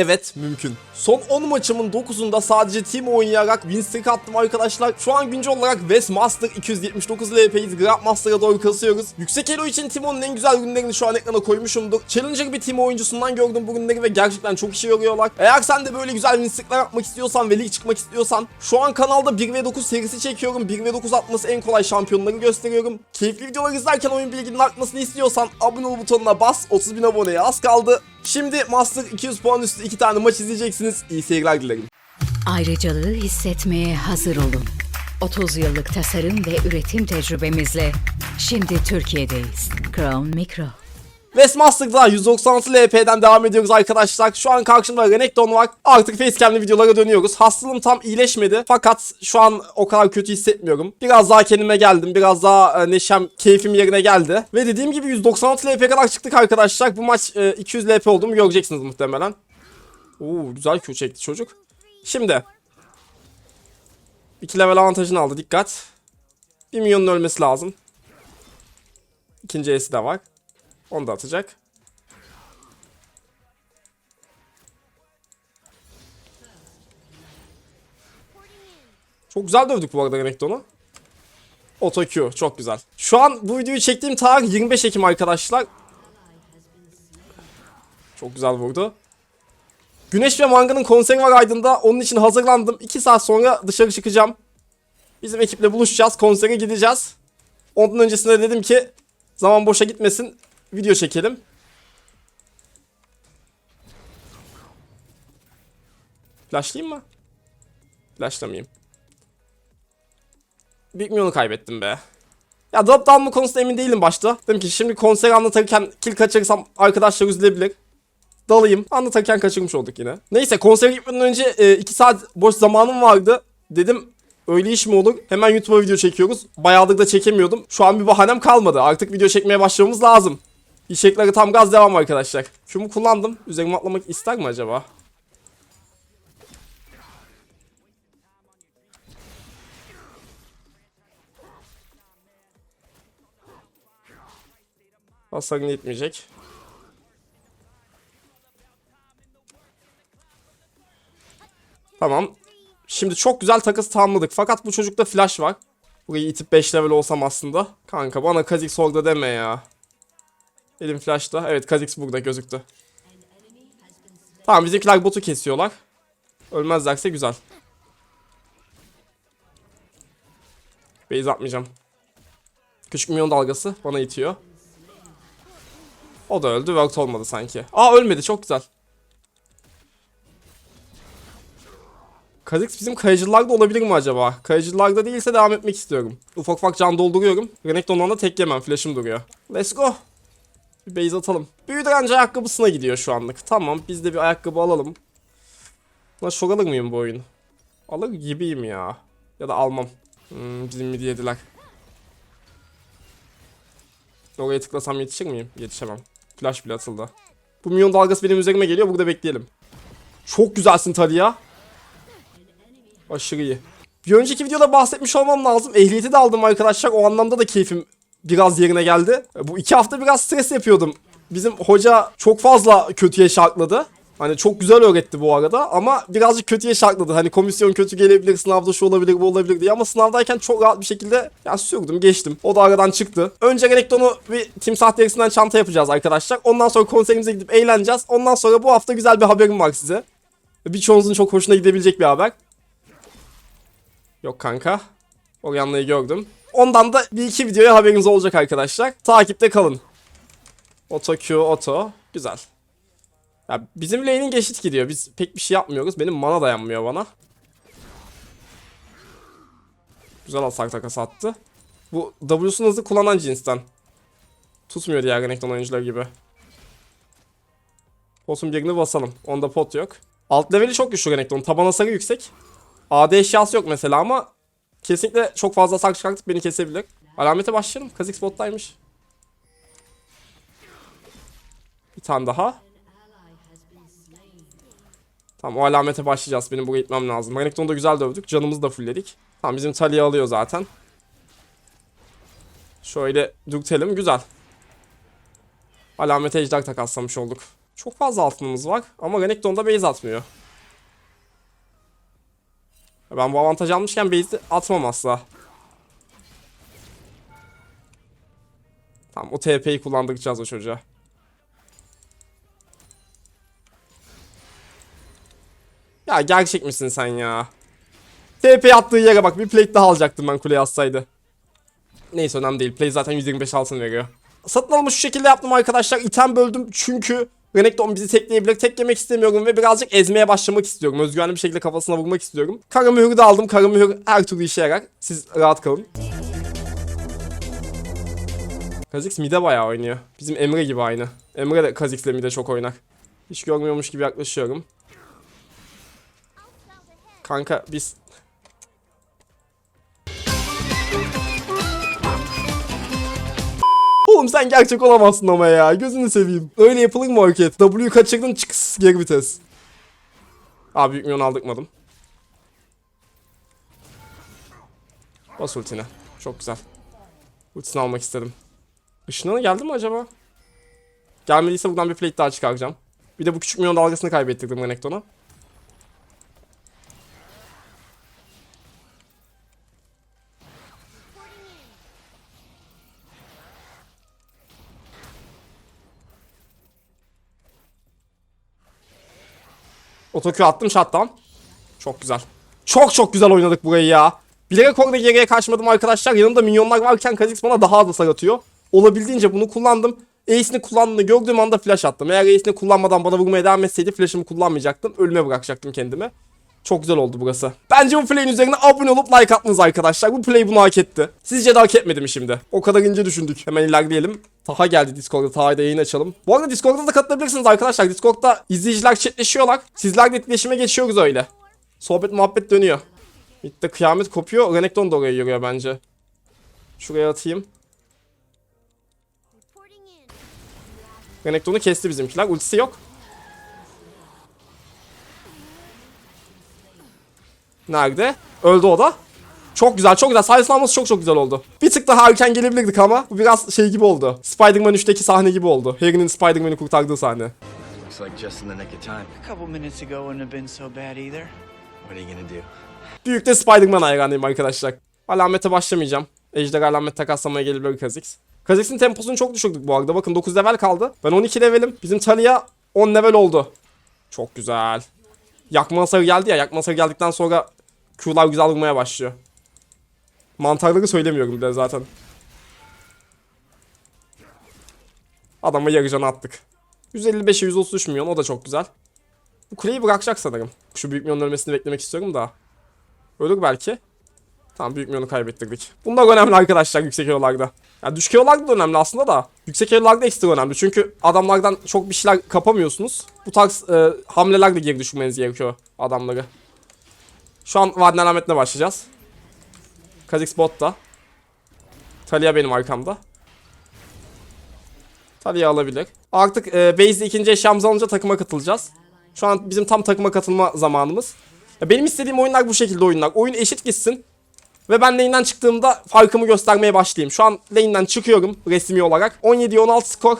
Evet mümkün. Son 10 maçımın 9'unda sadece team oynayarak win streak attım arkadaşlar. Şu an güncel olarak Westmaster 279 LP'yiz. Grandmaster'a doğru kasıyoruz. Yüksek elo için Teemo'nun en güzel günlerini şu an ekrana koymuşumdur. Challenger bir Teemo oyuncusundan gördüm bu günleri ve gerçekten çok işe yarıyorlar. Eğer sen de böyle güzel win streakler yapmak istiyorsan ve lig çıkmak istiyorsan şu an kanalda 1v9 serisi çekiyorum. 1v9 atması en kolay şampiyonları gösteriyorum. Keyifli videolar izlerken oyun bilginin artmasını istiyorsan abone ol butonuna bas. 30 bin aboneye az kaldı. Şimdi Master 200 puan üstü 2 tane maç izleyeceksiniz. İyi seyirler dilerim. Ayrıcalığı hissetmeye hazır olun. 30 yıllık tasarım ve üretim tecrübemizle şimdi Türkiye'deyiz. Crown Micro. Westmaster'da 196 LP'den devam ediyoruz arkadaşlar. Şu an karşımda Renekton var. Artık facecam'li videolara dönüyoruz. Hastalığım tam iyileşmedi. Fakat şu an o kadar kötü hissetmiyorum. Biraz daha kendime geldim. Biraz daha e, neşem, keyfim yerine geldi. Ve dediğim gibi 196 LP kadar çıktık arkadaşlar. Bu maç e, 200 LP olduğumu göreceksiniz muhtemelen. Oo güzel Q çekti çocuk. Şimdi. 2 level avantajını aldı dikkat. Bir milyonun ölmesi lazım. İkinci E'si de var. Onu da atacak. Çok güzel dövdük bu arada Renekton'u. Auto Q çok güzel. Şu an bu videoyu çektiğim tarih 25 Ekim arkadaşlar. Çok güzel vurdu. Güneş ve Manga'nın konseri var Aydın'da. Onun için hazırlandım. 2 saat sonra dışarı çıkacağım. Bizim ekiple buluşacağız. Konsere gideceğiz. Ondan öncesinde dedim ki zaman boşa gitmesin. Video çekelim. Flashlayayım mı? Flashlamayayım. Big Milyon'u kaybettim be. Ya drop down mı konusunda emin değilim başta. Dedim ki şimdi konseri anlatırken kill kaçırırsam arkadaşlar üzülebilir. Dalayım. Anlatırken kaçırmış olduk yine. Neyse konsere gitmeden önce 2 saat boş zamanım vardı. Dedim öyle iş mi olur? Hemen YouTube'a video çekiyoruz. Bayağıdır da çekemiyordum. Şu an bir bahanem kalmadı. Artık video çekmeye başlamamız lazım. İşekleri tam gaz devam arkadaşlar. Şunu kullandım. Üzerime atlamak ister mi acaba? Hasarını yetmeyecek. Tamam. Şimdi çok güzel takas tamamladık. Fakat bu çocukta flash var. Burayı itip 5 level olsam aslında. Kanka bana Kha'Zix orada deme ya. Elim flash'ta. Evet Kha'Zix burada gözüktü. Tamam bizimkiler botu kesiyorlar. Ölmezlerse güzel. Base atmayacağım. Küçük milyon dalgası bana itiyor. O da öldü. Worked olmadı sanki. Aa ölmedi çok güzel. Kha'Zix bizim kayıcılarda olabilir mi acaba? Kayıcılarda değilse devam etmek istiyorum. Ufak ufak can dolduruyorum. Renekton'dan da tek yemem. Flash'ım duruyor. Let's go. Bir base atalım. Büyü direnci ayakkabısına gidiyor şu anlık. Tamam biz de bir ayakkabı alalım. Buna şok alır mıyım bu oyun? Alır gibiyim ya. Ya da almam. Hmm, bizim midi yediler. Oraya tıklasam yetişir miyim? Yetişemem. Flash bile atıldı. Bu milyon dalgası benim üzerime geliyor. Burada bekleyelim. Çok güzelsin Talia. Aşırı iyi. Bir önceki videoda bahsetmiş olmam lazım. Ehliyeti de aldım arkadaşlar. O anlamda da keyfim biraz yerine geldi. Bu iki hafta biraz stres yapıyordum. Bizim hoca çok fazla kötüye şartladı. Hani çok güzel öğretti bu arada ama birazcık kötüye şartladı. Hani komisyon kötü gelebilir, sınavda şu olabilir, bu olabilir diye ama sınavdayken çok rahat bir şekilde ya sürdüm, geçtim. O da aradan çıktı. Önce Renekton'u bir timsah derisinden çanta yapacağız arkadaşlar. Ondan sonra konserimize gidip eğleneceğiz. Ondan sonra bu hafta güzel bir haberim var size. Birçoğunuzun çok hoşuna gidebilecek bir haber. Yok kanka. Oryanlayı gördüm. Ondan da bir iki videoya haberiniz olacak arkadaşlar. Takipte kalın. Oto Q, oto. Güzel. Ya bizim lane'in geçit gidiyor. Biz pek bir şey yapmıyoruz. Benim mana dayanmıyor bana. Güzel hasar takası attı. Bu W'sunu hızlı kullanan cinsten. Tutmuyor diğer Renekton oyuncular gibi. Potun birini basalım. Onda pot yok. Alt leveli çok güçlü Renekton. Taban hasarı yüksek. AD eşyası yok mesela ama kesinlikle çok fazla hasar çıkartıp beni kesebilir. Alamete başlayalım. Kha'Zix bottaymış. Bir tane daha. Tamam o alamete başlayacağız. Benim buraya gitmem lazım. Renekton'u da güzel dövdük. Canımızı da fullledik. Tamam bizim Talia alıyor zaten. Şöyle dürtelim. Güzel. Alamete ejder takaslamış olduk. Çok fazla altınımız var ama Renekton'da base atmıyor. Ben bu avantaj almışken base'i atmam asla. Tamam o TP'yi kullandıracağız o çocuğa. Ya gerçek misin sen ya? TP attığı yere bak bir plate daha alacaktım ben kuleye atsaydı. Neyse önemli değil. Play zaten 125 altın veriyor. Satın alımı şu şekilde yaptım arkadaşlar. İtem böldüm çünkü Renekton bizi tekleyebilir. Tek yemek istemiyorum ve birazcık ezmeye başlamak istiyorum. Özgüvenli bir şekilde kafasına vurmak istiyorum. Kara mühürü de aldım. Kara mühür her türlü işe yarar. Siz rahat kalın. Kha'Zix mide bayağı oynuyor. Bizim Emre gibi aynı. Emre de Kha'Zix'le mide çok oynar. Hiç görmüyormuş gibi yaklaşıyorum. Kanka biz... Oğlum sen gerçek olamazsın ama ya. Gözünü seveyim. Öyle yapılır mı hareket? W kaçırdın çıks geri vites. Abi büyük milyon aldırmadım. Bas ultine. Çok güzel. Ultisini almak istedim. Işınlanı geldi mi acaba? Gelmediyse buradan bir plate daha çıkaracağım. Bir de bu küçük milyon dalgasını kaybettirdim Renekton'a. Otokü attım shutdown. Çok güzel. Çok çok güzel oynadık burayı ya. Bilerek orada geriye kaçmadım arkadaşlar. Yanımda minyonlar varken Kha'Zix bana daha az hasar atıyor. Olabildiğince bunu kullandım. Ace'ini kullandığını gördüğüm anda flash attım. Eğer Ace'ini kullanmadan bana vurmaya devam etseydi flash'ımı kullanmayacaktım. Ölüme bırakacaktım kendimi. Çok güzel oldu burası. Bence bu play'in üzerine abone olup like atmanız arkadaşlar. Bu play bunu hak etti. Sizce de hak etmedi mi şimdi? O kadar ince düşündük. Hemen ilerleyelim. Taha geldi Discord'da. Taha'yı da yayın açalım. Bu arada Discord'da da katılabilirsiniz arkadaşlar. Discord'da izleyiciler chatleşiyorlar. Sizler de etkileşime geçiyoruz öyle. Sohbet muhabbet dönüyor. Mid'de kıyamet kopuyor. Renekton da oraya yürüyor bence. Şuraya atayım. Renekton'u kesti bizimkiler. Ultisi yok. Nerede? Öldü o da. Çok güzel çok güzel. Sayesinde alması çok çok güzel oldu. Bir tık daha erken gelebilirdik ama bu biraz şey gibi oldu. Spider-Man 3'teki sahne gibi oldu. Harry'nin Spider-Man'i kurtardığı sahne. Looks like just in the nick of time. A couple minutes ago wouldn't have been so bad either. What are you gonna do? Büyük de Spider-Man hayranıyım arkadaşlar. Alamete başlamayacağım. Ejder alamet takaslamaya gelebilir Kha'Zix. Kha'Zix'in temposunu çok düşürdük bu arada. Bakın 9 level kaldı. Ben 12 levelim. Bizim Talia 10 level oldu. Çok güzel. Yakma hasarı geldi ya. Yakma hasarı geldikten sonra Q'lar güzel vurmaya başlıyor. Mantarları söylemiyorum bile zaten. Adama yarı canı attık. 155'e 133 milyon o da çok güzel. Bu kuleyi bırakacak sanırım. Şu büyük milyonun ölmesini beklemek istiyorum da. Ölür belki. Tamam büyük milyonu kaybettirdik. Bunlar önemli arkadaşlar yüksek elolarda. Yani düşük elolarda da önemli aslında da. Yüksek elolarda ekstra önemli. Çünkü adamlardan çok bir şeyler kapamıyorsunuz. Bu tarz e, hamlelerle geri düşürmeniz gerekiyor adamları. Şu an Vadin alametine başlayacağız. Kha'Zix botta. Talia benim arkamda. Talia alabilir. Artık e, base'de ikinci eşyamızı alınca takıma katılacağız. Şu an bizim tam takıma katılma zamanımız. Ya benim istediğim oyunlar bu şekilde oyunlar. Oyun eşit gitsin. Ve ben lane'den çıktığımda farkımı göstermeye başlayayım. Şu an lane'den çıkıyorum resmi olarak. 17 16 skor.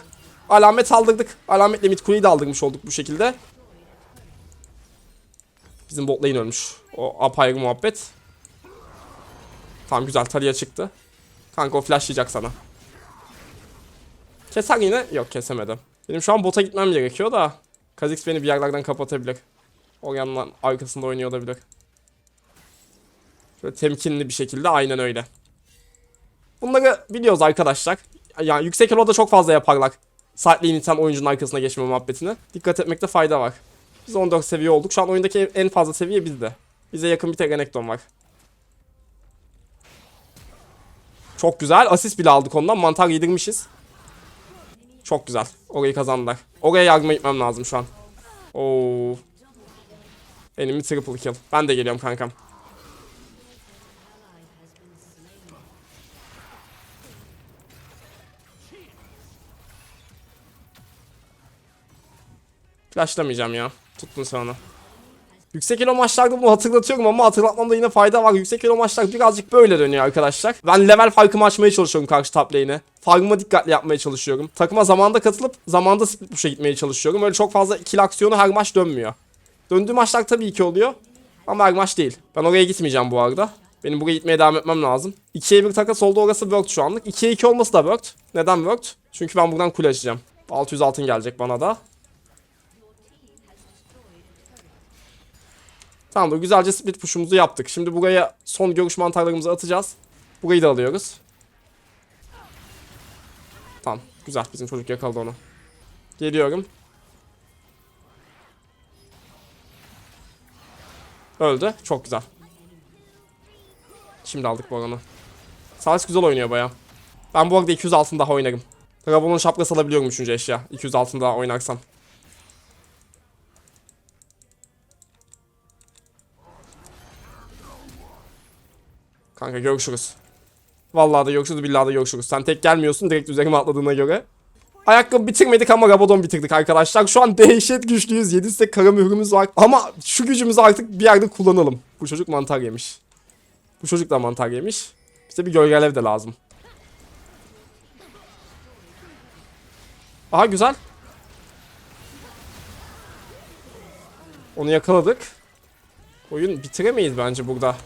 Alamet aldırdık. Alametle mid kuleyi de aldırmış olduk bu şekilde. Bizim bot lane ölmüş. O apayrı muhabbet. Tamam güzel Talia çıktı. Kanka o flashlayacak sana. Keser yine. Yok kesemedim. Benim şu an bota gitmem gerekiyor da. Kha'Zix beni bir yerlerden kapatabilir. O yandan arkasında oynuyor olabilir. Şöyle temkinli bir şekilde aynen öyle. Bunları biliyoruz arkadaşlar. Yani yüksek elo'da çok fazla yaparlar. Saatliğin iten oyuncunun arkasına geçme muhabbetini. Dikkat etmekte fayda var. Biz 14 seviye olduk. Şu an oyundaki en fazla seviye bizde. Bize yakın bir tek Renekton var. Çok güzel. Asist bile aldık ondan. Mantar yedirmişiz. Çok güzel. Orayı kazandılar. Oraya yardıma gitmem lazım şu an. Oo. Bir triple kill. Ben de geliyorum kankam. Flashlamayacağım ya. Tuttun sen onu. Yüksek elo maçlarda bunu hatırlatıyorum ama hatırlatmamda yine fayda var. Yüksek elo maçlar birazcık böyle dönüyor arkadaşlar. Ben level farkımı açmaya çalışıyorum karşı top lane'e. Farmıma dikkatli yapmaya çalışıyorum. Takıma zamanda katılıp zamanda split push'a gitmeye çalışıyorum. Öyle çok fazla kill aksiyonu her maç dönmüyor. Döndüğü maçlar tabii ki oluyor. Ama her maç değil. Ben oraya gitmeyeceğim bu arada. Benim buraya gitmeye devam etmem lazım. 2'ye 1 takas oldu orası worked şu anlık. 2'ye 2 olması da worked. Neden worked? Çünkü ben buradan kule açacağım. 600 altın gelecek bana da. Tamamdır güzelce split push'umuzu yaptık. Şimdi buraya son görüş mantarlarımızı atacağız. Burayı da alıyoruz. Tamam güzel bizim çocuk yakaladı onu. Geliyorum. Öldü. Çok güzel. Şimdi aldık bu oranı. Salis güzel oynuyor baya. Ben bu arada 200 altın daha oynarım. Dragon'un şapkası alabiliyorum 3. eşya. 200 altın daha oynarsam. Kanka görüşürüz. Vallahi da görüşürüz billahi da görüşürüz. Sen tek gelmiyorsun direkt üzerime atladığına göre. Ayakkabı bitirmedik ama Rabadon bitirdik arkadaşlar. Şu an dehşet güçlüyüz. 7 stek kara mührümüz var. Ama şu gücümüzü artık bir yerde kullanalım. Bu çocuk mantar yemiş. Bu çocuk da mantar yemiş. Bize bir gölgelev de lazım. Aha güzel. Onu yakaladık. Oyun bitiremeyiz bence burada.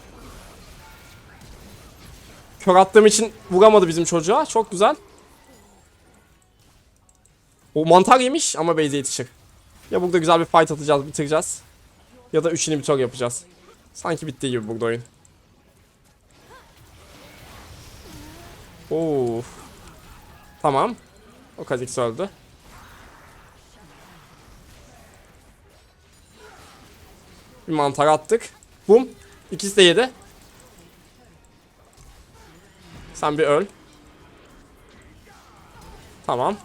Kör attığım için vuramadı bizim çocuğa. Çok güzel. O mantar yemiş ama base'e yetişir. Ya burada güzel bir fight atacağız, bitireceğiz. Ya da 3 inhibitor yapacağız. Sanki bitti gibi burada oyun. Oo. Tamam. O Kha'Zix öldü. Bir mantar attık. Bum. İkisi de yedi. Sen bir öl. Tamam.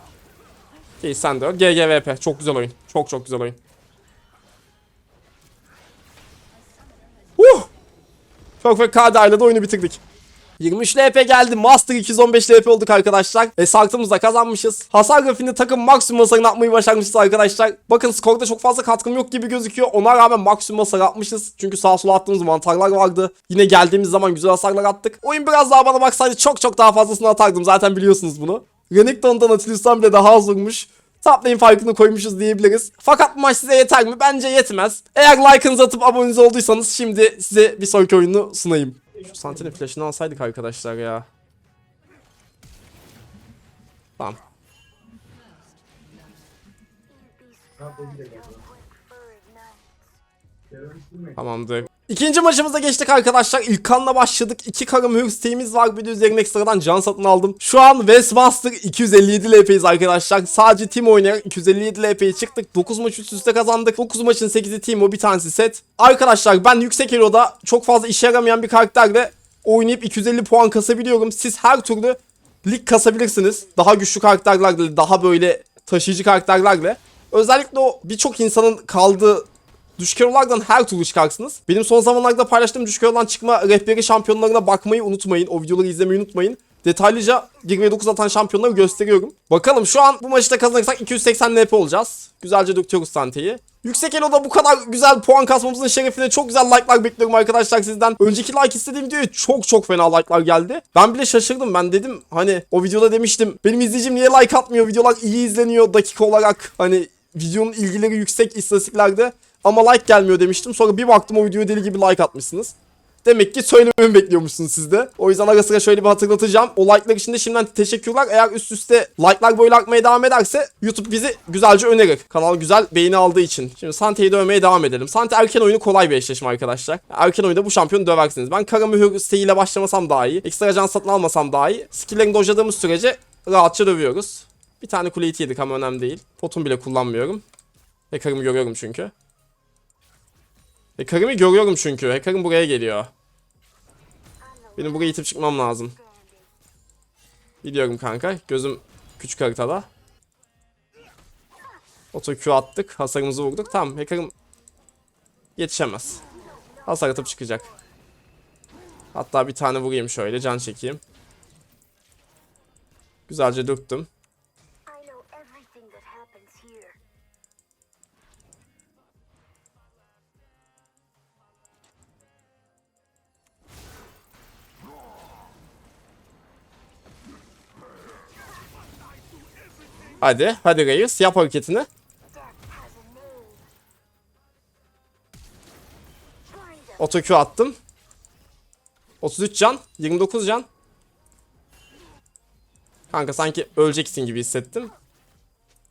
İyi sen de öl. GGVP. Çok güzel oyun. Çok çok güzel oyun. Uh! Perfect KD ile de oyunu bitirdik. 23 LP geldi. Master 215 LP olduk arkadaşlar. E sartımızda kazanmışız. Hasar grafiğinde takım maksimum hasarını atmayı başarmışız arkadaşlar. Bakın skorda çok fazla katkım yok gibi gözüküyor. Ona rağmen maksimum hasar atmışız. Çünkü sağa sola attığımız mantarlar vardı. Yine geldiğimiz zaman güzel hasarlar attık. Oyun biraz daha bana baksaydı çok çok daha fazlasını atardım. Zaten biliyorsunuz bunu. Renekton'dan Atilus'tan bile daha az vurmuş. Top farkını koymuşuz diyebiliriz. Fakat bu maç size yeter mi? Bence yetmez. Eğer like'ınızı atıp aboneniz olduysanız şimdi size bir sonraki oyunu sunayım. Şu Santin'in flash'ını alsaydık arkadaşlar ya. Tamam. Tamamdır. İkinci maçımıza geçtik arkadaşlar. İlk kanla başladık. İki karım hür isteğimiz var. Bir de üzerine ekstradan can satın aldım. Şu an Westmaster 257 LP'yiz arkadaşlar. Sadece team oynayarak 257 LP'ye çıktık. 9 maç üst üste kazandık. 9 maçın 8'i team o bir tanesi set. Arkadaşlar ben yüksek elo'da çok fazla işe yaramayan bir karakterle oynayıp 250 puan kasabiliyorum. Siz her türlü lig kasabilirsiniz. Daha güçlü karakterlerle, daha böyle taşıyıcı karakterlerle. Özellikle o birçok insanın kaldığı Düşkerolardan her türlü çıkarsınız. Benim son zamanlarda paylaştığım Düşkerolan çıkma rehberi şampiyonlarına bakmayı unutmayın. O videoları izlemeyi unutmayın. Detaylıca 29 atan şampiyonları gösteriyorum. Bakalım şu an bu maçta kazanırsak 280 NP olacağız. Güzelce döküyoruz Sante'yi. Yüksek Elo'da bu kadar güzel puan kasmamızın şerefine çok güzel like'lar bekliyorum arkadaşlar sizden. Önceki like istediğim videoya çok çok fena like'lar geldi. Ben bile şaşırdım. Ben dedim hani o videoda demiştim. Benim izleyicim niye like atmıyor? Videolar iyi izleniyor dakika olarak. Hani videonun ilgileri yüksek istatistiklerde. Ama like gelmiyor demiştim. Sonra bir baktım o videoya deli gibi like atmışsınız. Demek ki söylememi bekliyormuşsunuz siz de. O yüzden ara sıra şöyle bir hatırlatacağım. O like'lar için de şimdiden teşekkürler. Eğer üst üste like'lar böyle akmaya devam ederse YouTube bizi güzelce önerir. Kanal güzel beğeni aldığı için. Şimdi Sante'yi dövmeye devam edelim. Sante erken oyunu kolay bir eşleşme arkadaşlar. Erken oyunda bu şampiyonu döversiniz. Ben kara mühür siteyiyle başlamasam daha iyi. Ekstra can satın almasam daha iyi. Skill'lerini dojladığımız sürece rahatça dövüyoruz. Bir tane kule yedik ama önemli değil. Potum bile kullanmıyorum. Hacker'ımı görüyorum çünkü. Hacker'ımı görüyorum çünkü. Hacker'ım buraya geliyor. Benim buraya itip çıkmam lazım. Gidiyorum kanka. Gözüm küçük haritada. Oto Q attık. Hasarımızı vurduk. Tamam. Hacker'ım yetişemez. Hasar atıp çıkacak. Hatta bir tane vurayım şöyle. Can çekeyim. Güzelce dürttüm. Hadi. Hadi Reis. Yap hareketini. Otokü attım. 33 can. 29 can. Kanka sanki öleceksin gibi hissettim.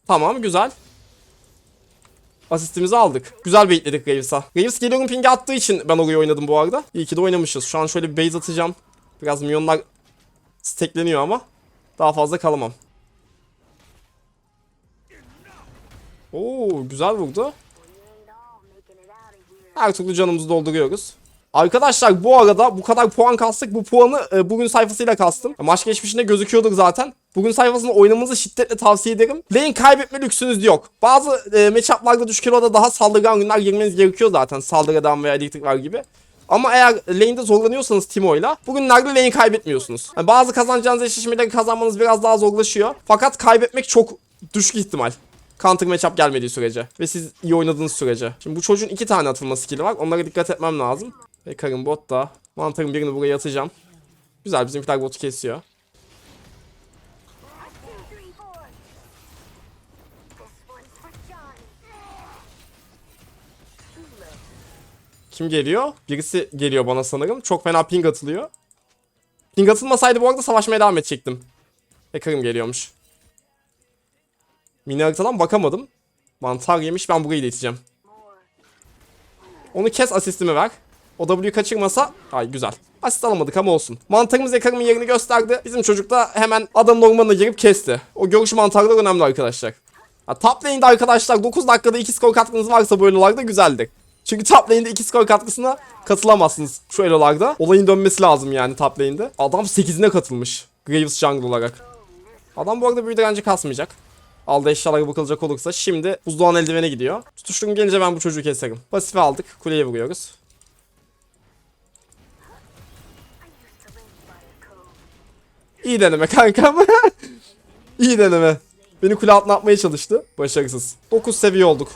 Tamam güzel. Asistimizi aldık. Güzel baitledik Raves'a. Raves geliyorum ping'e attığı için ben orayı oynadım bu arada. İyi ki de oynamışız. Şu an şöyle bir base atacağım. Biraz milyonlar stackleniyor ama. Daha fazla kalamam. Oo güzel vurdu. Her türlü canımızı dolduruyoruz. Arkadaşlar bu arada bu kadar puan kastık. Bu puanı e, bugün sayfasıyla kastım. Maç geçmişinde gözüküyordur zaten. Bugün sayfasında oynamanızı şiddetle tavsiye ederim. Lane kaybetme lüksünüz yok. Bazı e, matchuplarda düşük elo'da daha saldırgan günler girmeniz gerekiyor zaten. Saldırıdan veya elektrik var gibi. Ama eğer lane'de zorlanıyorsanız Timo'yla bugünlerde lane kaybetmiyorsunuz. Yani bazı kazanacağınız eşleşmeleri kazanmanız biraz daha zorlaşıyor. Fakat kaybetmek çok düşük ihtimal. Counter matchup gelmediği sürece. Ve siz iyi oynadığınız sürece. Şimdi bu çocuğun iki tane atılma skill'i var. Onlara dikkat etmem lazım. Ve karın bot da. Mantarın birini buraya atacağım. Güzel bizimkiler botu kesiyor. Kim geliyor? Birisi geliyor bana sanırım. Çok fena ping atılıyor. Ping atılmasaydı bu arada savaşmaya devam edecektim. Hacker'ım geliyormuş. Mini haritadan bakamadım. Mantar yemiş ben burayı ileteceğim. Onu kes asistimi ver. O W'yu kaçırmasa ay güzel. Asist alamadık ama olsun. Mantarımız Ekarım'ın yerini gösterdi. Bizim çocuk da hemen adam ormanına girip kesti. O görüş mantarlar önemli arkadaşlar. Ha, top lane'de arkadaşlar 9 dakikada 2 skor katkınız varsa bu elolarda güzeldir. Çünkü top lane'de 2 skor katkısına katılamazsınız şu elolarda. Olayın dönmesi lazım yani top lane'de. Adam 8'ine katılmış. Graves jungle olarak. Adam bu arada büyü direnci kasmayacak. Aldı eşyalara bakılacak olursa şimdi buzdoğan eldivene gidiyor. Tutuşturum gelince ben bu çocuğu keserim. Pasifi aldık. Kuleye vuruyoruz. İyi deneme kankam. İyi deneme. Beni kule altına atmaya çalıştı. Başarısız. 9 seviye olduk.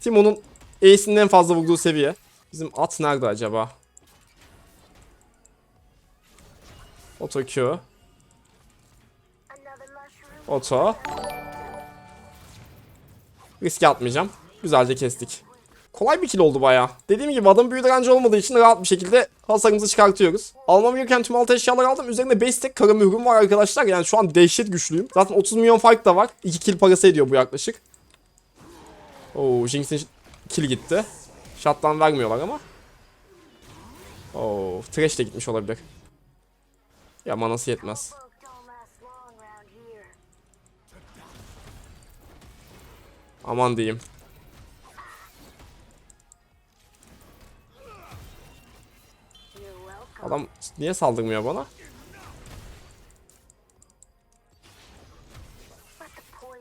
Timo'nun Ace'inin en fazla vurduğu seviye. Bizim at nerede acaba? Oto Q. Oto. Riske atmayacağım. Güzelce kestik. Kolay bir kill oldu baya. Dediğim gibi adam büyü direnci olmadığı için rahat bir şekilde hasarımızı çıkartıyoruz. Almam gereken tüm altı eşyaları aldım. Üzerinde 5 tek kara mührüm var arkadaşlar. Yani şu an dehşet güçlüyüm. Zaten 30 milyon fark da var. 2 kill parası ediyor bu yaklaşık. Oo Jinx'in kill gitti. Shot'tan vermiyorlar ama. Oo Thresh de gitmiş olabilir. Ya manası yetmez. Aman diyeyim. Adam niye saldırmıyor bana?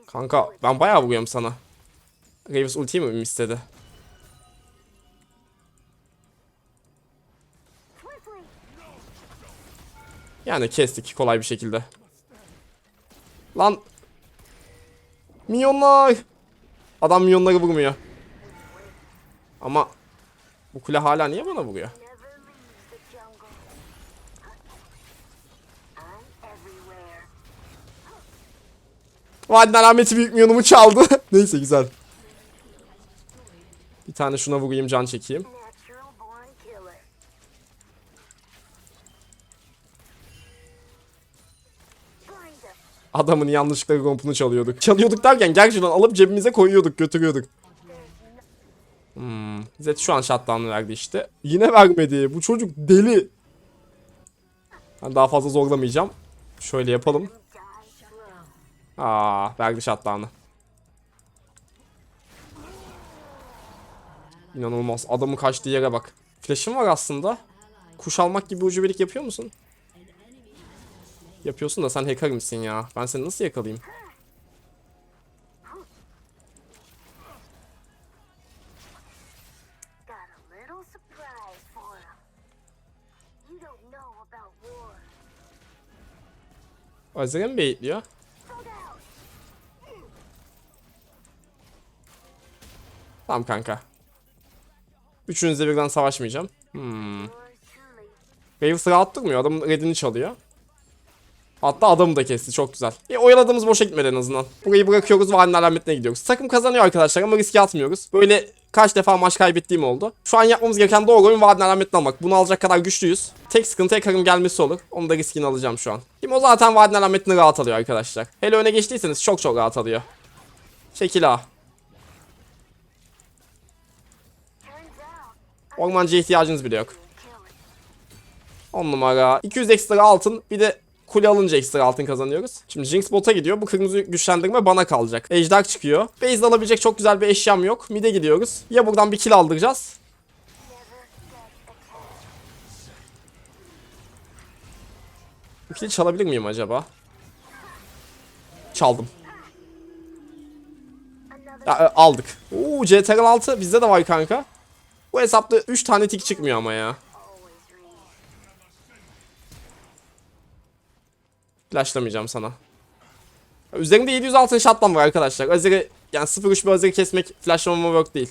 Kanka ben bayağı vuruyorum sana. Graves ultiyi mi istedi? Yani kestik kolay bir şekilde. Lan. Milyonlar. Adam milyonları vurmuyor. Ama bu kule hala niye bana vuruyor? Vadiden alameti büyük milyonumu çaldı. Neyse güzel. Bir tane şuna vurayım can çekeyim. Adamın yanlışlıkla kompunu çalıyorduk. Çalıyorduk derken gerçekten alıp cebimize koyuyorduk götürüyorduk. Hmm. Zed şu an shutdown verdi işte. Yine vermedi. Bu çocuk deli. Ben daha fazla zorlamayacağım. Şöyle yapalım. Aa, verdi shutdown'ı. İnanılmaz. Adamın kaçtığı yere bak. Flash'ım var aslında. Kuş almak gibi ucubelik yapıyor musun? Yapıyorsun da sen hacker misin ya? Ben seni nasıl yakalayayım? Azir'e mi baitliyor? Tamam kanka. Üçünüzle birden savaşmayacağım. Hmm. Waves rahat durmuyor. Adamın redini çalıyor. Hatta adamı da kesti çok güzel. E, oyaladığımız boşa gitmedi en azından. Burayı bırakıyoruz ve Halil alametine gidiyoruz. Takım kazanıyor arkadaşlar ama riske atmıyoruz. Böyle kaç defa maç kaybettiğim oldu. Şu an yapmamız gereken doğru oyun Vadin alametine almak. Bunu alacak kadar güçlüyüz. Tek sıkıntı Ekar'ın gelmesi olur. Onu da riskini alacağım şu an. Kim o zaten Vadin alametini rahat alıyor arkadaşlar. Hele öne geçtiyseniz çok çok rahat alıyor. Şekil A. Ormancıya ihtiyacınız bile yok. kill it. 10 numara. 200 ekstra altın. Bir de kule alınca ekstra altın kazanıyoruz. Şimdi Jinx bota gidiyor. Bu kırmızı güçlendirme bana kalacak. Ejder çıkıyor. Base alabilecek çok güzel bir eşyam yok. Mid'e gidiyoruz. Ya buradan bir kill aldıracağız. Bu kill'i çalabilir miyim acaba? Çaldım. Ya, e, aldık. Oo CTRL 6 bizde de var kanka. Bu hesapta 3 tane tik çıkmıyor ama ya. Flashlamayacağım sana. Üzerimde 700 altın shotgun var arkadaşlar. Azir'i yani 0-3 bir Azir'i kesmek flashlama work değil.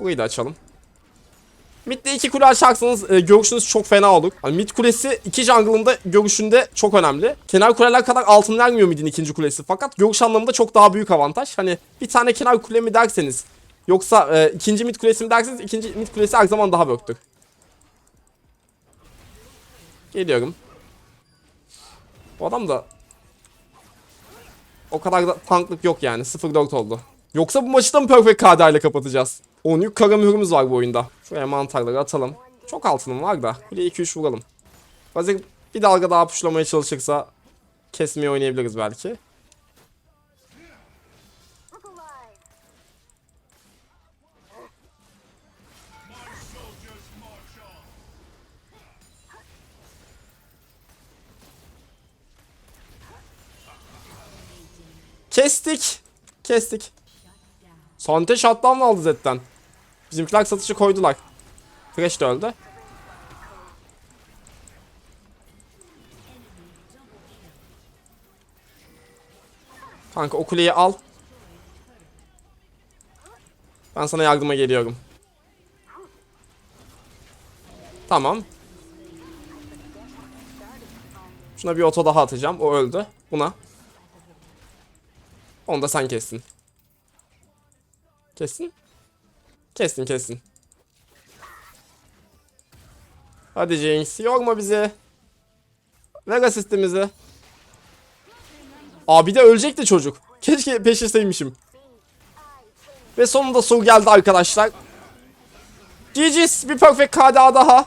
Burayı da açalım. Mid'de iki kule açarsanız e, görüşünüz çok fena olur. Hani mid kulesi iki jungle'ın da görüşünde çok önemli. Kenar kuleler kadar altın vermiyor mid'in ikinci kulesi. Fakat görüş anlamında çok daha büyük avantaj. Hani bir tane kenar kule mi derseniz yoksa e, ikinci mid kulesi mi derseniz ikinci mid kulesi her zaman daha work'tür. Geliyorum. Bu adam da o kadar da tanklık yok yani. 0-4 oldu. Yoksa bu maçı da mı Perfect KD ile kapatacağız? 10 yük kara mührümüz var bu oyunda. Şuraya mantarları atalım. Çok altınım var da. Buraya 2-3 vuralım. Hazır bir dalga daha puşlamaya çalışırsa kesmeye oynayabiliriz belki. Kestik. Kestik. Sante shutdown aldı Zed'den. Bizimkiler satışı koydular. Thresh de öldü. Kanka o al. Ben sana yardıma geliyorum. Tamam. Şuna bir oto daha atacağım. O öldü. Buna. Onu da sen kessin. Kessin. Kessin kessin. Hadi Jinx yorma bizi. Ver asistimizi. Abi de ölecekti çocuk. Keşke peşirseymişim. Ve sonunda soru geldi arkadaşlar. GG's bir perfect KDA daha.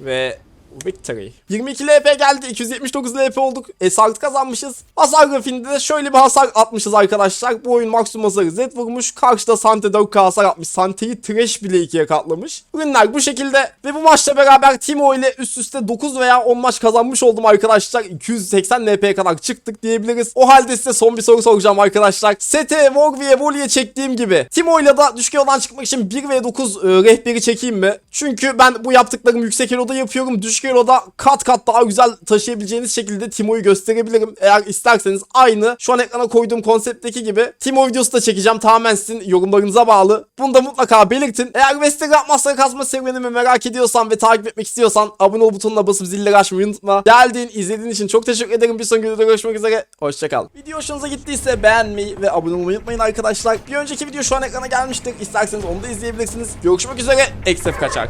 Ve victory. 22 LP geldi. 279 LP olduk. Esart kazanmışız. Hasar grafiğinde de şöyle bir hasar atmışız arkadaşlar. Bu oyun maksimum hasarı Z vurmuş. Karşıda Sante 4K hasar atmış. Sante'yi trash bile ikiye katlamış. Ürünler bu şekilde. Ve bu maçla beraber Timo ile üst üste 9 veya 10 maç kazanmış oldum arkadaşlar. 280 LP'ye kadar çıktık diyebiliriz. O halde size son bir soru soracağım arkadaşlar. Sete, Warwick'e, Voli'ye çektiğim gibi. Timo ile da düşük yoldan çıkmak için 1 ve 9 e, rehberi çekeyim mi? Çünkü ben bu yaptıklarımı yüksek eloda yapıyorum. Düşük eloda kat kat daha güzel taşıyabileceğiniz şekilde Timo'yu gösterebilirim. Eğer isterseniz aynı şu an ekrana koyduğum konseptteki gibi Timo videosu da çekeceğim. Tamamen sizin yorumlarınıza bağlı. Bunu da mutlaka belirtin. Eğer Vestel Rapmaster'a kasma serüvenimi merak ediyorsan ve takip etmek istiyorsan abone ol butonuna basıp zilleri açmayı unutma. Geldiğin, izlediğin için çok teşekkür ederim. Bir sonraki videoda görüşmek üzere. Hoşçakal. Video hoşunuza gittiyse beğenmeyi ve abone olmayı unutmayın arkadaşlar. Bir önceki video şu an ekrana gelmiştir. İsterseniz onu da izleyebilirsiniz. Görüşmek üzere. XF kaçar.